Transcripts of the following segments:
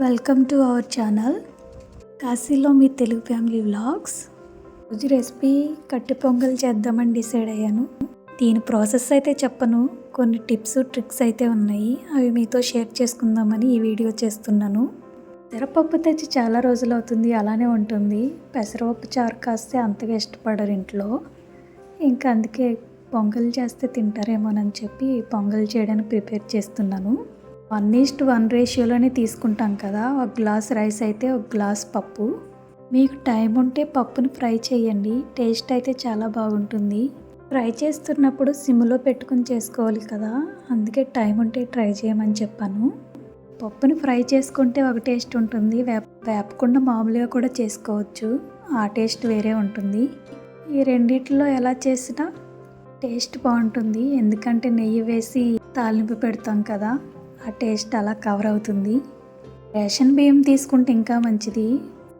Welcome to our channel కాశీలో మీ Telugu family vlogs. రోజు రెసిపీ కట్టి పొంగల్ చేద్దామని డిసైడ్ అయ్యాను. దీని ప్రాసెస్ అయితే చెప్పను. కొన్ని టిప్స్ ట్రిక్స్ అయితే ఉన్నాయి. అవి మీతో షేర్ చేసుకుందామని ఈ వీడియో చేస్తున్నాను. పెసరపప్పు తెచ్చి చాలా రోజులు అవుతుంది. అలానే ఉంటుంది. పెసరపప్పు చారు కాస్తే అంతగా ఇష్టపడరు ఇంట్లో. ఇంకా అందుకే పొంగల్ చేస్తే తింటారేమోనని చెప్పి పొంగల్ చేయడానికి ప్రిపేర్ చేస్తున్నాను. వన్ ఈస్ట్ వన్ రేషియోలోనే తీసుకుంటాం కదా. ఒక గ్లాస్ రైస్ అయితే ఒక గ్లాస్ పప్పు. మీకు టైం ఉంటే పప్పుని ఫ్రై చేయండి. టేస్ట్ అయితే చాలా బాగుంటుంది. ఫ్రై చేస్తున్నప్పుడు సిమ్లో పెట్టుకుని చేసుకోవాలి కదా. అందుకే టైం ఉంటే ట్రై చేయమని చెప్పాను. పప్పుని ఫ్రై చేసుకుంటే ఒక టేస్ట్ ఉంటుంది. వేప వేపకుండా మామూలుగా కూడా చేసుకోవచ్చు. ఆ టేస్ట్ వేరే ఉంటుంది. ఈ రెండిట్లో ఎలా చేసినా టేస్ట్ బాగుంటుంది. ఎందుకంటే నెయ్యి వేసి తాలింపు పెడతాం కదా. ఆ టేస్ట్ అలా కవర్ అవుతుంది. రేషన్ బియ్యం తీసుకుంటే ఇంకా మంచిది.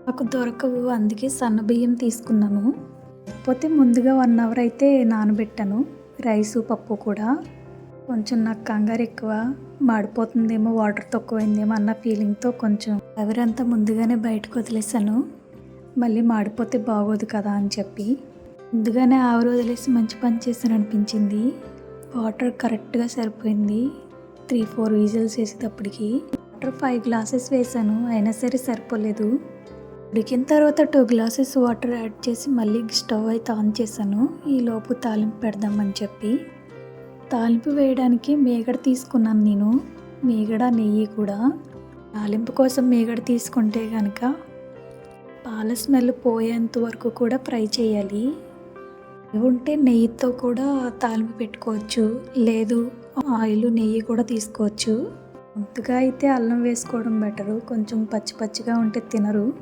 నాకు దొరకవు అందుకే సన్న బియ్యం తీసుకున్నాను. కాకపోతే ముందుగా వన్ అవర్ అయితే నానబెట్టాను. రైసు పప్పు కూడా. కొంచెం నాకు కంగారు ఎక్కువ. మాడిపోతుందేమో వాటర్ తక్కువైందేమో అన్న ఫీలింగ్తో కొంచెం ఎవరంతా ముందుగానే బయటకు వదిలేసాను మళ్ళీ మాడిపోతే బాగోదు కదా అని చెప్పి. ముందుగానే ఆవిరి వదిలేసి మంచి పని చేశాను అనిపించింది. వాటర్ కరెక్ట్గా సరిపోయింది. త్రీ ఫోర్ విజిల్స్ వేసేటప్పటికి వాటర్ ఫైవ్ గ్లాసెస్ వేసాను. అయినా సరే సరిపోలేదు. ఉడికిన తర్వాత టూ గ్లాసెస్ వాటర్ యాడ్ చేసి మళ్ళీ స్టవ్ అయితే ఆన్ చేశాను. ఈలోపు తాలింపు పెడదామని చెప్పి. తాలింపు వేయడానికి మేగడ తీసుకున్నాను నేను. మేగడ నెయ్యి కూడా. తాలింపు కోసం మేగడ తీసుకుంటే కనుక పాల స్మెల్ పోయేంత వరకు కూడా ఫ్రై చేయాలి. ఉంటే నెయ్యితో కూడా తాలింపు పెట్టుకోవచ్చు. లేదు ఆయిల్ నెయ్యి కూడా తీసుకోవచ్చు. ముందుగా అయితే అల్లం వేసుకోవడం బెటరు. కొంచెం పచ్చి పచ్చిగా ఉంటే తినరు.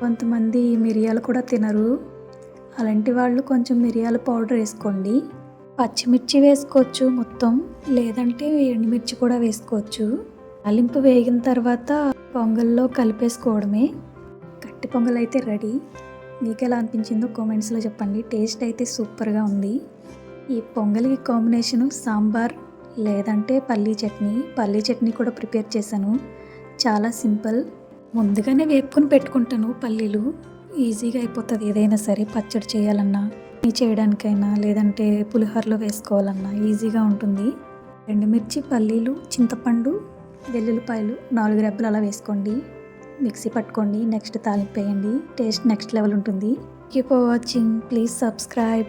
కొంతమంది మిరియాలు కూడా తినరు. అలాంటి వాళ్ళు కొంచెం మిరియాల పౌడర్ వేసుకోండి. పచ్చిమిర్చి వేసుకోవచ్చు మొత్తం. లేదంటే ఎండుమిర్చి కూడా వేసుకోవచ్చు. తాలింపు వేగిన తర్వాత పొంగల్లో కలిపేసుకోవడమే. కట్టి పొంగల్ అయితే రెడీ. మీకు ఎలా అనిపించిందో కామెంట్స్లో చెప్పండి. టేస్ట్ అయితే సూపర్గా ఉంది. ఈ పొంగల్కి కాంబినేషను సాంబార్ లేదంటే పల్లీ చట్నీ. పల్లీ చట్నీ కూడా ప్రిపేర్ చేశాను. చాలా సింపుల్. ముందుగానే వేపుకొని పెట్టుకుంటాను పల్లీలు. ఈజీగా అయిపోతుంది ఏదైనా సరే పచ్చడి చేయాలన్నా చేయడానికైనా లేదంటే పులిహోరలో వేసుకోవాలన్నా ఈజీగా ఉంటుంది. ఎండుమిర్చి పల్లీలు చింతపండు వెల్లుల్లిపాయలు నాలుగు రెబ్బలు అలా వేసుకోండి. మిక్సీ పట్టుకోండి నెక్స్ట్ తాలింపు వేయండి. టేస్ట్ నెక్స్ట్ లెవెల్ ఉంటుంది. Keep watching please subscribe